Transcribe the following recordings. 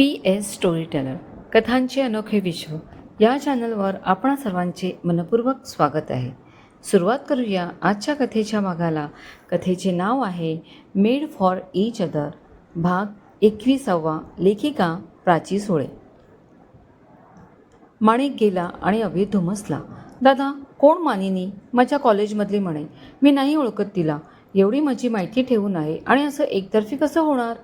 P S story teller कथांचे अनोखे विश्व. या चॅनलवर आपण सर्वांचे मनपूर्वक स्वागत आहे. सुरुवात करूया आजच्या कथेच्या भागाला कथेचे नाव आहे मेड फॉर इच अदर भाग एकविसावा लेखिका प्राची सोळे. माणिक गेला आणि अभि धुमसला. दादा कोण मानिनी? माझ्या कॉलेजमधली म्हणे. मी नाही ओळखत तिला. एवढी माझी माहिती ठेवून आहे आणि असं एकतर्फी कसं होणार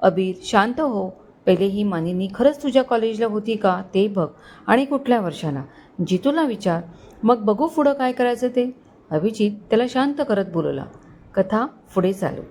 अबीर शांत हो. पहिले ही मानिनी खरंच तुझ्या कॉलेजला होती का ते बघ. आणि कुठल्या वर्षाला? जितूला विचार. मग बघू पुढं काय करायचं ते. अभिजित त्याला शांत करत बोलवला कथा पुढे चालू.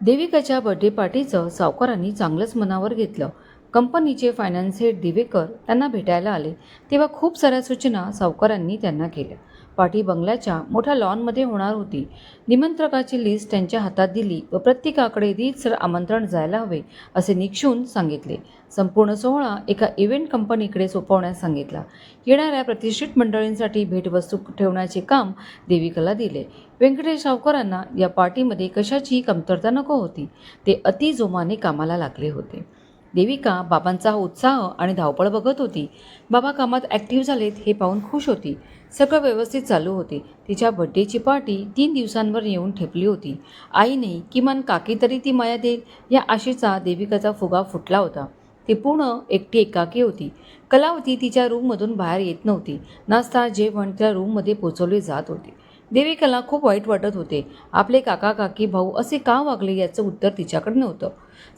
देविकाच्या बर्थडे पार्टीचं सावकारांनी चांगलंच मनावर घेतलं. कंपनीचे फायनान्स हेड दिवेकर त्यांना भेटायला आले. तेव्हा खूप साऱ्या सूचना सावकारांनी त्यांना केल्या. पार्टी बंगल्याच्या मोठ्या लॉनमध्ये होणार होती. निमंत्रकाची लिस्ट त्यांच्या हातात दिली व प्रत्येकाकडे रीतसर आमंत्रण जायला हवे असे निक्षून सांगितले. संपूर्ण सोहळा एका इव्हेंट कंपनीकडे सोपवण्यास सांगितला. येणाऱ्या प्रतिष्ठित मंडळींसाठी भेटवस्तू ठेवण्याचे काम देविकाला दिले. व्यंकटेश सावकारांना या पार्टीमध्ये कशाचीही कमतरता नको होती. ते अतिजोमाने कामाला लागले होते. देविका बाबांचा उत्साह आणि धावपळ बघत होती. बाबा कामात ॲक्टिव्ह झालेत हे पाहून खुश होती. सगळं व्यवस्थित चालू होते. तिच्या बड्डेची पार्टी तीन दिवसांवर येऊन ठेपली होती. आईने किमान काकी तरी ती माया देईल या आशेचा देविकाचा फुगा फुटला होता. ती पूर्ण एकटी एकाकी होती. कलावती तिच्या रूममधून बाहेर येत नव्हती. नास्ता जेवण त्या रूममध्ये पोचवले जात होते. देविकाला खूप वाईट वाटत होते. आपले काका काकी भाऊ असे का वागले याचं उत्तर तिच्याकडे नव्हतं.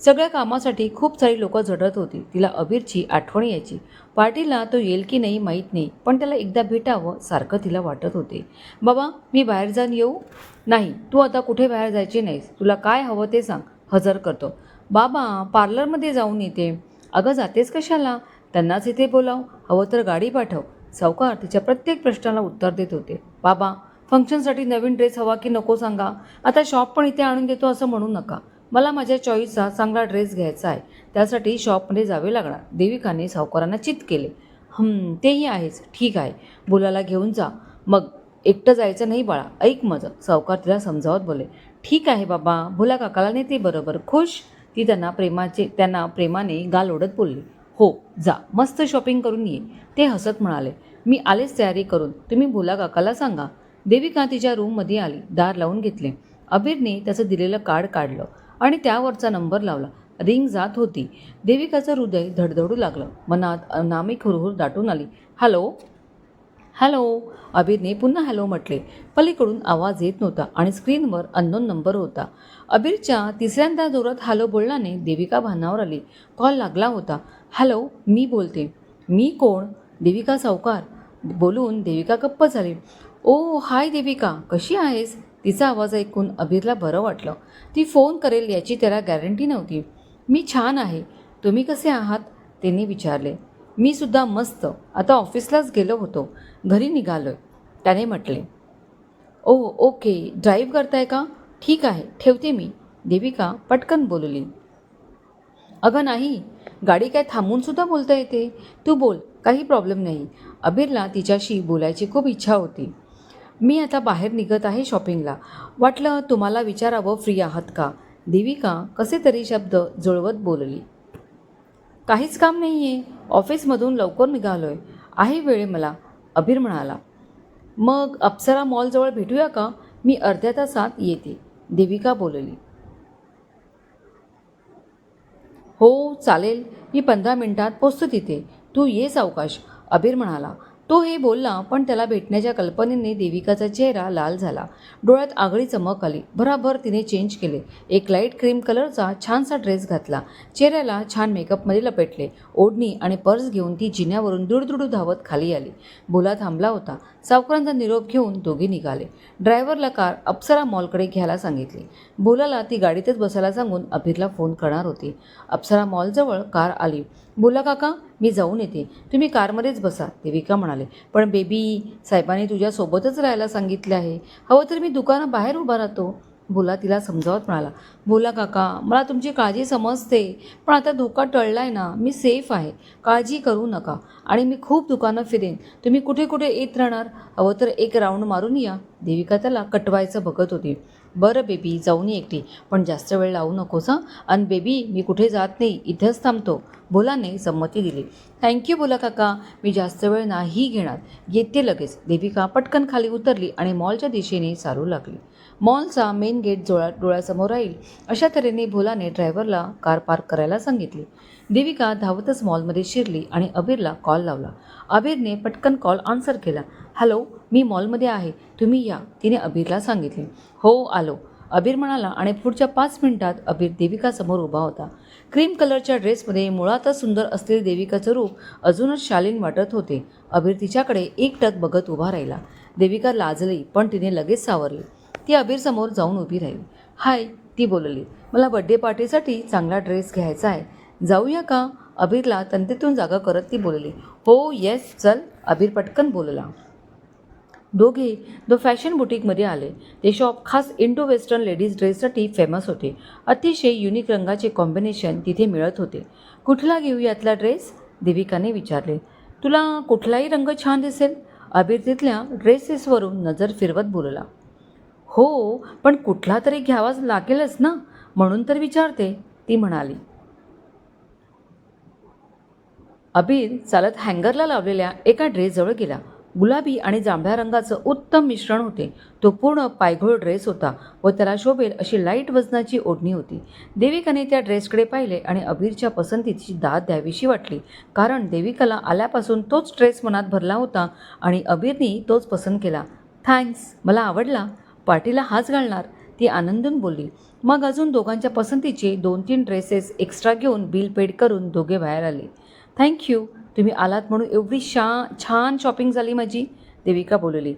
सगळ्या कामासाठी खूप सारी लोकं झडत होती. तिला अबीरची आठवण यायची. पार्टीला तो येईल की नाही माहीत नाही पण त्याला एकदा भेटावं सारखं तिला वाटत होते. बाबा मी बाहेर जाऊन येऊ? नाही तू आता कुठे बाहेर जायचे नाहीस. तुला काय हवं ते सांग. हजर करतो. बाबा पार्लरमध्ये जाऊन येते. अगं जातेस कशाला? त्यांनाच इथे बोलाव. हवं तर गाडी पाठव. सावकार तिच्या प्रत्येक प्रश्नाला उत्तर देत होते. बाबा फंक्शनसाठी नवीन ड्रेस हवा की नको सांगा. आता शॉप पण इथे आणून देतो असं म्हणू नका. मला माझ्या चॉईसचा चांगला ड्रेस घ्यायचा आहे. त्यासाठी शॉपमध्ये जावे लागणार. देविकाने सावकारांना चित केले. हम तेही आहेच. ठीक आहे. बोलायला घेऊन जा. मग एकटं जायचं नाही बाळा. ऐक माझं. सावकार तिला समजावत बोले. ठीक आहे बाबा. भुला काकाला नेते बरोबर. खुश? ती त्यांना प्रेमाचे त्यांना प्रेमाने गाल ओढत बोलली. हो जा. मस्त शॉपिंग करून ये. ते हसत म्हणाले. मी आलेच तयारी करून. तुम्ही भुला काकाला सांगा. देविका तिच्या रूममध्ये आली. दार लावून घेतले. अबीरने त्याचं दिलेलं कार्ड काढलं आणि त्यावरचा नंबर लावला. रिंग जात होती. देविकाचं हृदय धडधडू लागलं. मनात अनामिक हुरहुर दाटून आली. हॅलो. हॅलो. अबीरने पुन्हा हॅलो म्हटले. पलीकडून आवाज येत नव्हता आणि स्क्रीनवर अननोन नंबर होता. अबीरच्या तिसऱ्यांदा जोरात हॅलो बोलल्याने देविका भानावर आली. कॉल लागला होता. हॅलो मी बोलते. मी कोण? देविका सावकार. बोलून देविका गप्प झाली. ओ हाय देविका कशी आहेस? तिचा आवाज ऐकून अबीरला बरं वाटलं. ती फोन करेल याची त्याला गॅरंटी नव्हती. मी छान आहे. तुम्ही कसे आहात? त्यांनी विचारले. मी सुद्धा मस्त. आता ऑफिसलाच गेलो होतो. घरी निघालोय. त्याने म्हटले. ओ ओके. ड्राईव्ह करताय का? ठीक आहे. ठेवते मी. देविका पटकन बोलली. अगं नाही. गाडी काय थांबूनसुद्धा बोलता येते? तू बोल. काही प्रॉब्लेम नाही. अबीरला तिच्याशी बोलायची खूप इच्छा होती. मी आता बाहेर निघत आहे शॉपिंगला. वाटलं तुम्हाला विचारावं फ्री आहात का? देविका कसे तरी शब्द जुळवत बोलली. काहीच काम नाही आहे ऑफिसमधून लवकर निघालो आहे आहे वेळ मला अभिर म्हणाला. मग अप्सरा मॉलजवळ भेटूया का? मी अर्ध्या तासात येते देविका बोलली. हो चालेल. मी पंधरा मिनिटात पोचतो तिथे. तू ये सावकाश अबीर म्हणाला. तो हे बोलला पण त्याला भेटण्याच्या कल्पनेने देविकाचा चेहरा लाल झाला. डोळ्यात आगळी चमक आली. भराभर तिने चेंज केले. एक लाइट क्रीम कलरचा छानसा ड्रेस घातला. चेहऱ्याला छान मेकअपमध्ये लपेटले. ओढणी आणि पर्स घेऊन ती जिन्यावरून दुडदुडू धावत खाली आली. बोला थांबला होता. सावकारांचा निरोप घेऊन दोघे निघाले. ड्रायव्हरला कार अप्सरा मॉलकडे घ्यायला सांगितली. बोलाला ती गाडीतच बसायला सांगून अभिरला फोन करणार होती. अप्सरा मॉलजवळ कार आली. बोला काका मी जाऊन येते. तुम्ही कारमध्येच बसा देविका म्हणाले. पण बेबी साहेबांनी तुझ्यासोबतच राहायला सांगितले आहे. हवं तर मी दुकानाबाहेर उभा राहतो. बोला तिला समजावत म्हणाला. बोला काका मला तुमची काळजी समजते. पण आता धोका टळला आहे ना मी सेफ आहे. काळजी करू नका. आणि मी खूप दुकानं फिरेन. तुम्ही कुठे कुठे येत राहणार? हवं तर एक राऊंड मारून या. देविका त्याला कटवायचं बघत होती. बरं बेबी जाऊन ये एकटी. पण जास्त वेळ लावू नकोस हां? आणि बेबी मी कुठे जात नाही इथंच थांबतो. बोलाने संमती दिली. थँक्यू बोला काका मी जास्त वेळ नाही घेणार. येते लगेच. देविका पटकन खाली उतरली आणि मॉलच्या दिशेने चालू लागली. मॉलचा मेन गेट जोळा डोळ्यासमोर राहील अशा तऱ्हेने भोलाने ड्रायव्हरला कार पार्क करायला सांगितली. देविका धावतच मॉलमध्ये शिरली आणि अबीरला कॉल लावला. अबीरने पटकन कॉल आन्सर केला. हॅलो मी मॉलमध्ये आहे. तुम्ही या तिने अबीरला सांगितले. हो आलो. अबीर म्हणाला आणि पुढच्या पाच मिनिटात अबीर देविकासमोर उभा होता. क्रीम कलरच्या ड्रेसमध्ये मुळातच सुंदर असलेले देविकाचं रूप अजूनच शालीन वाटत होते. अबीर तिच्याकडे एकटक बघत उभा राहिला. देविका लाजली पण तिने लगेच सावरली. ती अबीरसमोर जाऊन उभी राहील. हाय ती बोलली. मला बड्डे पार्टीसाठी चांगला ड्रेस घ्यायचा आहे. जाऊया का? अबीरला तंतेतून जागा करत ती बोलली. हो येस चल अबीर पटकन बोलला. दोघे दो फॅशन बुटीकमध्ये आले. ते शॉप खास इंडो वेस्टर्न लेडीज ड्रेससाठी फेमस होते. अतिशय युनिक रंगाचे कॉम्बिनेशन तिथे मिळत होते. कुठला घेऊ यातला ड्रेस देविकाने विचारले. तुला कुठलाही रंग छान दिसेल अबीर तिथल्या ड्रेसेसवरून नजर फिरवत बोलला. हो पण कुठला तरी घ्यावाच लागेलच ना? म्हणून तर विचारते ती म्हणाली. अबीर चालत हँगरला लावलेल्या एका ड्रेसजवळ गेला. गुलाबी आणि जांभळ्या रंगाचं उत्तम मिश्रण होते. तो पूर्ण पायघोळ ड्रेस होता व त्याला शोभेल अशी लाइट वजनाची ओढणी होती. देविकाने त्या ड्रेसकडे पाहिले आणि अबीरच्या पसंतीची दाद द्यावीशी वाटली कारण देविकाला आल्यापासून तोच ड्रेस मनात भरला होता आणि अबीरनी तोच पसंत केला. थँक्स. मला आवडला. पार्टीला हाच घालणार ती आनंदून बोलली. मग अजून दोघांच्या पसंतीचे दोन तीन ड्रेसेस एक्स्ट्रा घेऊन बिल पेड करून दोघे बाहेर आले. थँक्यू तुम्ही आलात म्हणून एवढी शा छान शॉपिंग झाली माझी देविका बोलली.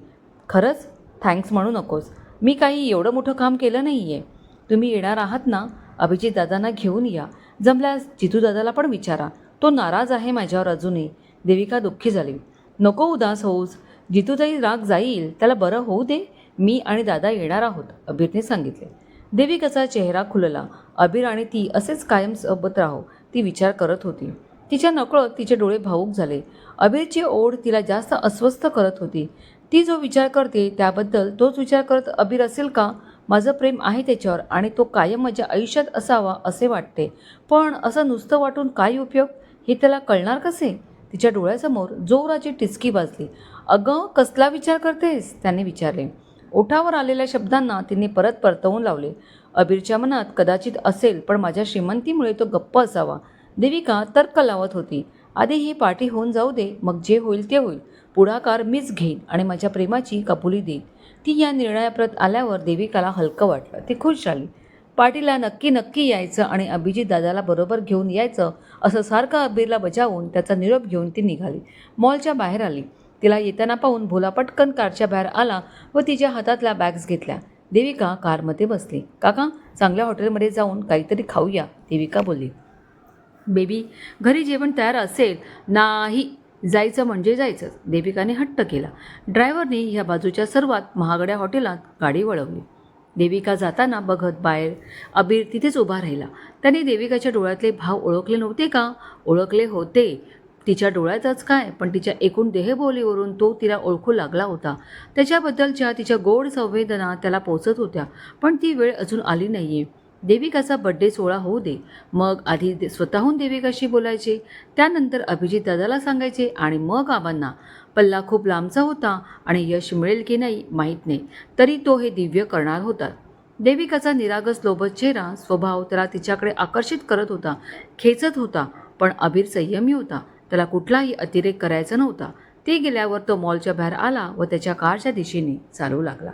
खरंच? थँक्स म्हणू नकोस. मी काही एवढं मोठं काम केलं नाही आहे तुम्ही येणार आहात ना अभिजित दादांना घेऊन या. जमल्यास जितू दादाला पण विचारा. तो नाराज आहे माझ्यावर अजूनही. देविका दुःखी झाली. नको उदास होऊस. जितूताई राग जाईल त्याला बरं होऊ दे. मी आणि दादा येणार आहोत अबीरने सांगितले. देविकाचा चेहरा खुलला. अबीर आणि ती असेच कायम सोबत राहो ती विचार करत होती. तिच्या नकळत तिचे डोळे भावूक झाले. अबीरची ओढ तिला जास्त अस्वस्थ करत होती. ती जो विचार करते त्याबद्दल तोच विचार करत अबीर असेल का? माझं प्रेम आहे त्याच्यावर आणि तो कायम माझ्या आयुष्यात असावा असे वाटते. पण असं नुसतं वाटून काय उपयोग? हे त्याला कळणार कसे? तिच्या डोळ्यासमोर जोराची टिचकी वाजली. अगं कसला विचार करतेस? त्याने विचारले. ओठावर आलेल्या शब्दांना तिने परत परतवून लावले. अबीरच्या मनात कदाचित असेल पण माझ्या श्रीमंतीमुळे तो गप्प असावा. देविका तर्क लावत होती. आधी ही पार्टी होऊन जाऊ दे मग जे होईल ते होईल. पुढाकार मीच घेईन आणि माझ्या प्रेमाची कबुली देईन. ती या निर्णयाप्रत आल्यावर देविकाला हलकं वाटलं. ती खुश झाली. पार्टीला नक्की नक्की यायचं आणि अभिजित दादाला बरोबर घेऊन यायचं असं सारखं अबीरला बजावून त्याचा निरोप घेऊन ती निघाली. मॉलच्या बाहेर आली. तिला येताना पाहून भोला पटकन कारच्या बाहेर आला व तिच्या हातातल्या बॅग्स घेतल्या. देविका कारमध्ये बसली. काका चांगल्या हॉटेलमध्ये जाऊन काहीतरी खाऊया देविका बोलली. बेबी घरी जेवण तयार असेल नाही जायचं म्हणजे जायचं देविकाने हट्ट केला. ड्रायव्हरने ह्या बाजूच्या सर्वात महागड्या हॉटेलात गाडी वळवली. देविका जाताना बघत बाहेर अबीर तिथेच उभा राहिला. त्याने देविकाच्या डोळ्यातले भाव ओळखले नव्हते का? ओळखले होते तिच्या डोळ्यातच काय पण तिच्या एकूण देहबोलीवरून तो तिला ओळखू लागला होता. त्याच्याबद्दलच्या तिच्या गोड संवेदना त्याला पोचत होत्या पण ती वेळ अजून आली नाही आहे देविकाचा बड्डे सोहळा होऊ दे. मग आधी दे- स्वतःहून देविकाशी बोलायचे त्यानंतर अभिजित दादाला सांगायचे आणि मग आबांना. पल्ला खूप लांबचा होता आणि यश मिळेल की नाही माहीत नाही तरी तो हे दिव्य करणार होता. देविकाचा निरागस लोभत चेहरा स्वभाव त्याला तिच्याकडे आकर्षित करत होता खेचत होता पण अबीर संयमी होता. त्याला कुठलाही अतिरेक करायचा नव्हता. ते गेल्यावर तो मॉलच्या बाहेर आला व त्याच्या कारच्या दिशेने चालू लागला.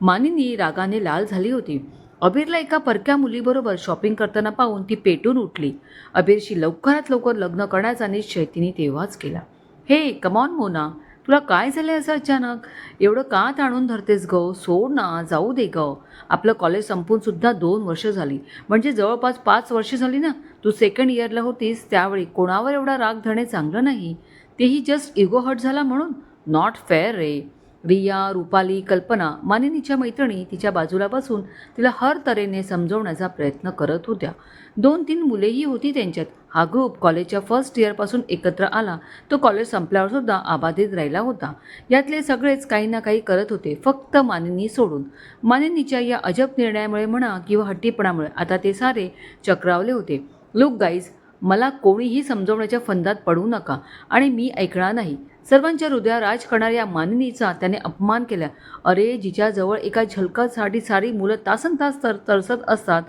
मानिनी रागाने लाल झाली होती. अबीरला एका परक्या मुलीबरोबर शॉपिंग करताना पाहून ती पेटून उठली. अबीरशी लवकरात लवकर लग्न करण्याचा निश्चय तिने तेव्हाच केला. हे कमॉन मोना. तुला काय झालं असं अचानक? एवढं का ताणून धरतेस ग? सोड ना जाऊ दे ग. आपलं कॉलेज संपूनसुद्धा दोन वर्ष झाली. म्हणजे जवळपास पाच वर्ष झाली ना? तू सेकंड इयरला होतीस त्यावेळी कोणावर एवढा राग धरणे चांगलं नाही. तेही जस्ट इगो हट झाला म्हणून? नॉट फेअर रे. रिया रुपाली कल्पना मानिनीच्या मैत्रिणी तिच्या बाजूला बसून तिला हर तऱ्हेने समजवण्याचा प्रयत्न करत होत्या. दोन तीन मुलेही होती त्यांच्यात. हा ग्रुप कॉलेजच्या फर्स्ट इयरपासून एकत्र आला. तो कॉलेज संपल्यावर सुद्धा आबाधित राहिला होता. यातले सगळेच काही ना काही करत होते फक्त मानिनी सोडून. मानिनीच्या या अजब निर्णयामुळे म्हणा किंवा हट्टीपणामुळे आता ते सारे चक्रावले होते. लुक गाईज मला कोणीही समजवण्याच्या फंदात पडू नका आणि मी ऐकणार नाही. सर्वांच्या हृदया राज करणाऱ्या मानिनीचा त्याने अपमान केला. अरे जिच्याजवळ एका झलकासाठी सारी मुलं तासन तास तर तरसत असतात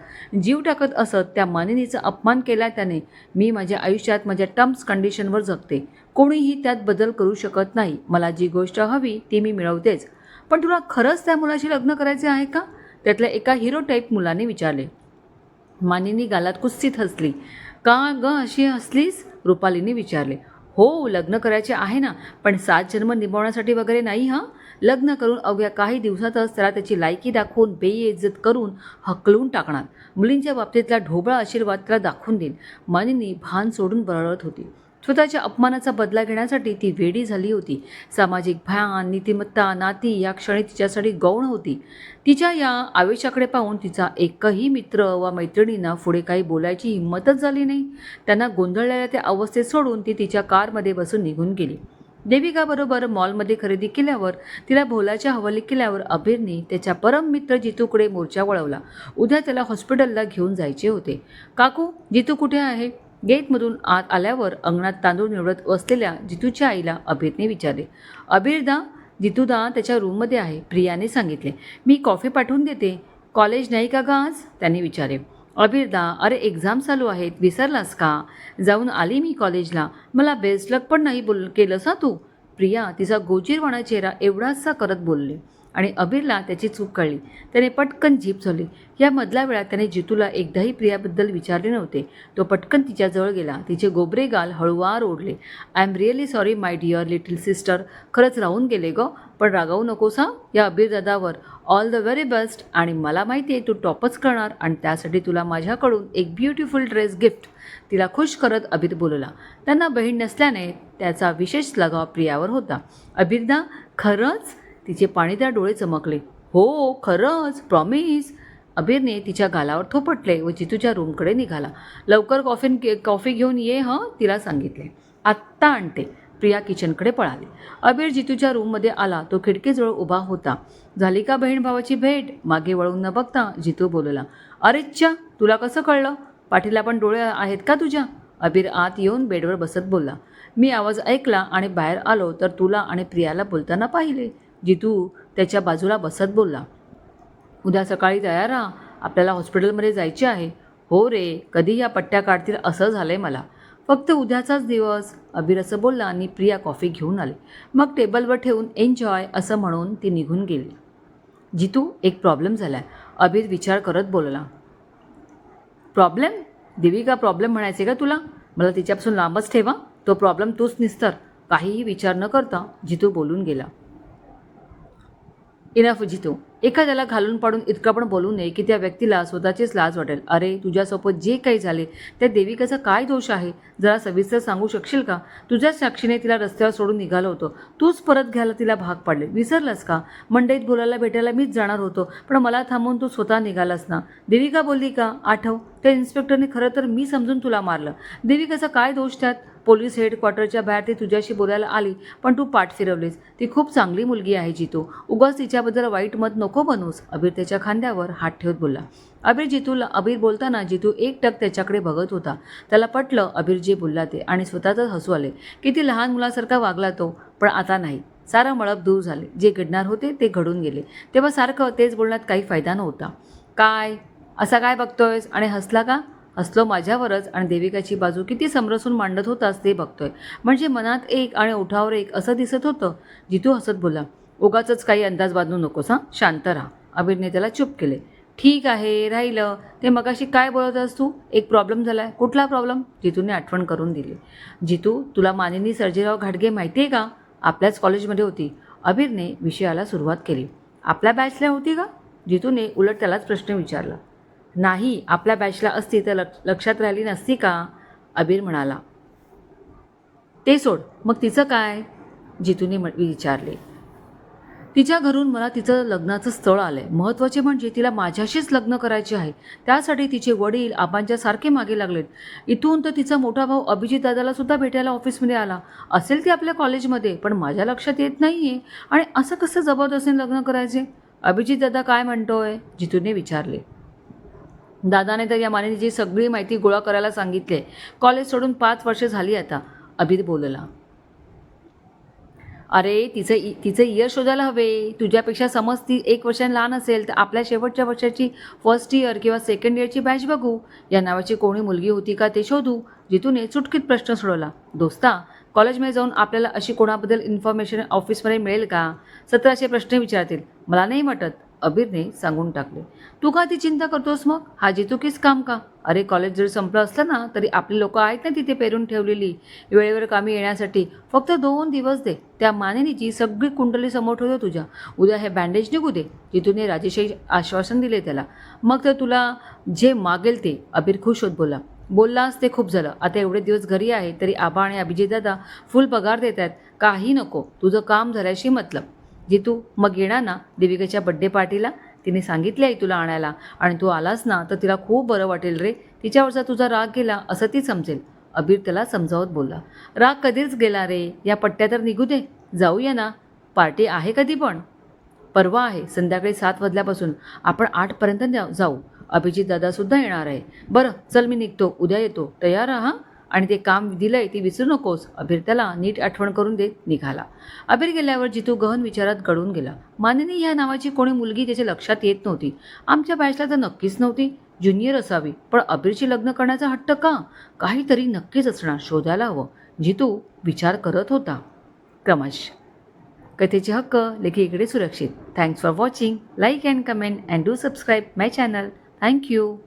जीव टाकत असत त्या मानिनीचा अपमान केला त्याने. मी माझ्या आयुष्यात माझ्या टर्म्स कंडिशनवर जगते. कोणीही त्यात बदल करू शकत नाही. मला जी गोष्ट हवी ती मी मिळवतेच. पण तुला खरंच त्या मुलाशी लग्न करायचे आहे का? त्यातल्या एका हिरो टाईप मुलाने विचारले. मानिनी गालात कुस्तीत हसली. का ग अशी असलीस रुपालीने विचारले. हो लग्न करायचे आहे ना पण सात जन्म निभावण्यासाठी वगैरे नाही हां? लग्न करून अवघ्या काही दिवसातच त्याला त्याची लायकी दाखवून बेइज्जत करून हकलून टाकणार. मुलींच्या बाबतीतला ढोबळा आशीर्वाद त्याला दाखवून देईन. मानिनी भान सोडून बरळत होती. स्वतःच्या अपमानाचा बदला घेण्यासाठी ती वेडी झाली होती. सामाजिक भान नीतिमत्ता नाती या क्षणी तिच्यासाठी गौण होती. तिच्या या आवेशाकडे पाहून तिचा एकही मित्र वा मैत्रिणींना पुढे काही बोलायची हिंमतच झाली नाही. त्यांना गोंधळलेल्या त्या अवस्थेत सोडून ती तिच्या कारमध्ये बसून निघून गेली. देविकाबरोबर मॉलमध्ये खरेदी केल्यावर तिला भोलाच्या हवाली केल्यावर अबीरने त्याच्या परम मित्र जितूकडे मोर्चा वळवला. उद्या त्याला हॉस्पिटलला घेऊन जायचे होते. काकू जितू कुठे आहे? गेटमधून आत आल्यावर अंगणात तांदूळ निवडत असलेल्या जितूच्या आईला अबीरने विचारले अभिरदा जितूदा त्याच्या रूममध्ये आहे प्रियाने सांगितले. मी कॉफी पाठवून देते. कॉलेज नाही का ग आज? त्यांनी विचारले. अबीरदा अरे एक्झाम चालू आहेत. विसरलास का? जाऊन आली मी कॉलेजला. मला बेस्ट लक पण नाही बोल केलंस तू. प्रिया तिचा गोजीरवाणा चेहरा एवढासा करत बोलले. आणि अबीरला त्याची चूक कळली. त्याने पटकन झीप झाली या मधल्या वेळात त्याने जितूला एकदाही प्रियाबद्दल विचारले नव्हते. तो पटकन तिच्याजवळ गेला. तिचे गोबरे गाल हळूवार ओढले. I am really sorry my dear little sister खरंच राहून गेले ग. पण रागावू नकोस हा. या अबीरदादावर ऑल द व्हेरी बेस्ट आणि मला माहिती आहे तू टॉपच करणार. आणि त्यासाठी तुला माझ्याकडून एक ब्युटिफुल ड्रेस गिफ्ट तिला खुश करत अबीर बोलला. त्यांना बहीण नसल्याने त्याचा विशेष लगाव प्रियावर होता. अबीरदा खरंच तिचे पाणीदार डोळे चमकले. हो खरंच प्रॉमिस अबीरने तिच्या गालावर थोपटले व जितूच्या रूमकडे निघाला. लवकर कॉफी कॉफी घेऊन ये हं? तिला सांगितले. आत्ता आणते. प्रिया किचनकडे पळाली. अबीर जितूच्या रूममध्ये आला तो खिडकीजवळ उभा होता. झाली का बहीण भावाची भेट? मागे वळून न बघता जितू बोलला अरेच्छा तुला कसं कळलं? पाठीला पण डोळे आहेत का तुझ्या? अबीर आत येऊन बेडवर बसत बोलला मी आवाज ऐकला आणि बाहेर आलो तर तुला आणि प्रियाला बोलताना पाहिले. जितू त्याच्या बाजूला बसत बोलला. उद्या सकाळी तयार राहा आपल्याला हॉस्पिटलमध्ये जायचे आहे. हो रे कधी या पट्ट्या काढतील असं झालं आहे मला. फक्त उद्याचाच दिवस अबीर असं बोलला आणि प्रिया कॉफी घेऊन आले. मग टेबलवर ठेवून एन्जॉय असं म्हणून ती निघून गेली. जितू एक प्रॉब्लेम झाला आहे अबीर विचार करत बोलला. प्रॉब्लेम? देविका प्रॉब्लेम म्हणायचे का तुला? मला तिच्यापासून लांबच ठेवा. तो प्रॉब्लेम तूच निस्तर. काहीही विचार न करता जितू बोलून गेला. इनफ जितो. एखाद्याला घालून पाडून इतकं पण बोलू नये की त्या व्यक्तीला स्वतःचीच लाज वाटेल. अरे तुझ्यासोबत जे काही झाले त्या देविकाचा काय दोष आहे? जरा सविस्तर सांगू शकशील का? तुझ्याच साक्षीने तिला रस्त्यावर सोडून निघालं होतं. तूच परत घ्यायला तिला भाग पाडले. विसरलास का? मंडईत बोलायला भेटायला मीच जाणार होतो पण मला थांबवून तू स्वतः निघालास ना. देविका बोलली का? आठव त्या इन्स्पेक्टरने खरं तर मी समजून तुला मारलं. देविकाचा काय दोष त्यात? पोलीस हेडक्वार्टरच्या बाहेर ती तुझ्याशी बोलायला आली पण तू पाठ फिरवलीस. ती खूप चांगली मुलगी आहे जितू. उगाच तिच्याबद्दल वाईट मत नको बनवूस अबीर त्याच्या खांद्यावर हात ठेवत बोलला. अबीर जितूला अबीर बोलताना जितू एक टक त्याच्याकडे बघत होता. त्याला पटलं अबीर जे बोलला ते आणि स्वतःच हसू आले. किती लहान मुलासारखा वागला तो पण आता नाही. सारं मळप दूर झाले. जे घडणार होते ते घडून गेले. तेव्हा सारखं तेच बोलण्यात काही फायदा नव्हता. काय? असा काय बघतोयस? आणि हसला का? असलो माझ्यावरच आणि देविकाची बाजू किती समरसून मांडत होतास ते बघतोय. म्हणजे मनात एक आणि ओठावर एक असं दिसत होतं जितू हसत बोला उगाच काही अंदाज बांधू नकोस हां? शांत राहा. अबीरने त्याला चुप केले. ठीक आहे राहिलं. ते मगाशी काय बोलत आहेस तू? एक प्रॉब्लेम झाला आहे कुठला प्रॉब्लेम? जितूने आठवण करून दिली. जितू तुला मानिनी सर्जेराव घाटगे माहिती आहे का? आपल्याच कॉलेजमध्ये होती. अबीरने विषयाला सुरुवात केली. आपल्या बॅचला होती का? जितूने उलट त्यालाच प्रश्न विचारला. नाही आपल्या बॅचला असती तर लक्ष लक्षात राहिली नसती का? अबीर म्हणाला. ते सोड मग तिचं काय? जितूने विचारले. तिच्या घरून मला तिचं लग्नाचं स्थळ आलं आहे महत्त्वाचे म्हणजे तिला माझ्याशीच लग्न करायचे आहे. त्यासाठी तिचे वडील आबांच्या सारखे मागे लागलेत. इथून तर तिचा मोठा भाऊ अभिजित दादाला सुद्धा भेटायला ऑफिसमध्ये आला. असेल ती आपल्या कॉलेजमध्ये पण माझ्या लक्षात येत नाही आहे आणि असं कसं जबरदस्तीने लग्न करायचे? अभिजित दादा काय म्हणतोय? जितूने विचारले. दादाने तर या मानिनीची सगळी माहिती गोळा करायला सांगितले. कॉलेज सोडून पाच वर्षे झाली आता अभित बोलला. अरे तिचं इ तिचं इयर शोधायला हवे. तुझ्यापेक्षा समज ती एक वर्षाने लहान असेल तर आपल्या शेवटच्या वर्षाची फर्स्ट इयर किंवा सेकंड इयरची बॅच बघू. या नावाची कोणी मुलगी होती का ते शोधू जितूने चुटकीत प्रश्न सोडवला. दोस्ता कॉलेजमध्ये जाऊन आपल्याला अशी कोणाबद्दल इन्फॉर्मेशन ऑफिसमध्ये मिळेल का? सतराशे प्रश्न विचारतील. मला नाही वाटत. अबीरने सांगून टाकले तू का ती चिंता करतोस मग? हा जितुकीच काम का? अरे कॉलेज जर संपलं असलं ना तरी आपली लोक आहेत ना तिथे पेरून ठेवलेली. वेळेवर कामी येण्यासाठी फक्त दोन दिवस दे. त्या मानिनीची सगळी कुंडली समोर ठेवतो तुझ्या. उद्या हे बँडेज निघू दे. जितूने राजेशाही आश्वासन दिले त्याला. मग तर तुला जे मागेल ते अबीर खुश होत बोला बोललास ते खूप झालं. आता एवढे दिवस घरी आहे तरी आबा आणि अभिजितदादा फुल पगार देत आहेत काही नको. तुझं काम झाल्याशी मतलब. जितू मग येणार ना देविकेच्या बड्डे पार्टीला तिने सांगितले आहे तुला आणायला. आणि तू आलास ना तर तिला खूप बरं वाटेल रे. तिच्यावरचा तुझा राग गेला असं ती समजेल. अबीर त्याला समजावत बोलला. राग कधीच गेला रे? या पट्ट्या तर निघू दे. जाऊया ना. पार्टी आहे कधी पण? परवा आहे संध्याकाळी सात वाजल्यापासून. आपण आठपर्यंत जाऊ. अभिजित दादासुद्धा येणार आहे. बरं चल मी निघतो. उद्या येतो. तयार हा? आणि ते काम दिलंय ते विसरू नकोस. अभिर त्याला नीट आठवण करून देत निघाला. अभिर गेल्यावर जितू गहन विचारात गळून गेला. मानिनी ह्या नावाची कोणी मुलगी त्याच्या लक्षात येत नव्हती. आमच्या बॅचला तर नक्कीच नव्हती. ज्युनियर असावी. पण अभिरची लग्न करण्याचा हट्ट का? काहीतरी नक्कीच असणार शोधायला हवं. जितू विचार करत होता. क्रमश. कथेचे हक्क लेखीकडे सुरक्षित. Thanks for watching like and comment and do subscribe my channel thank you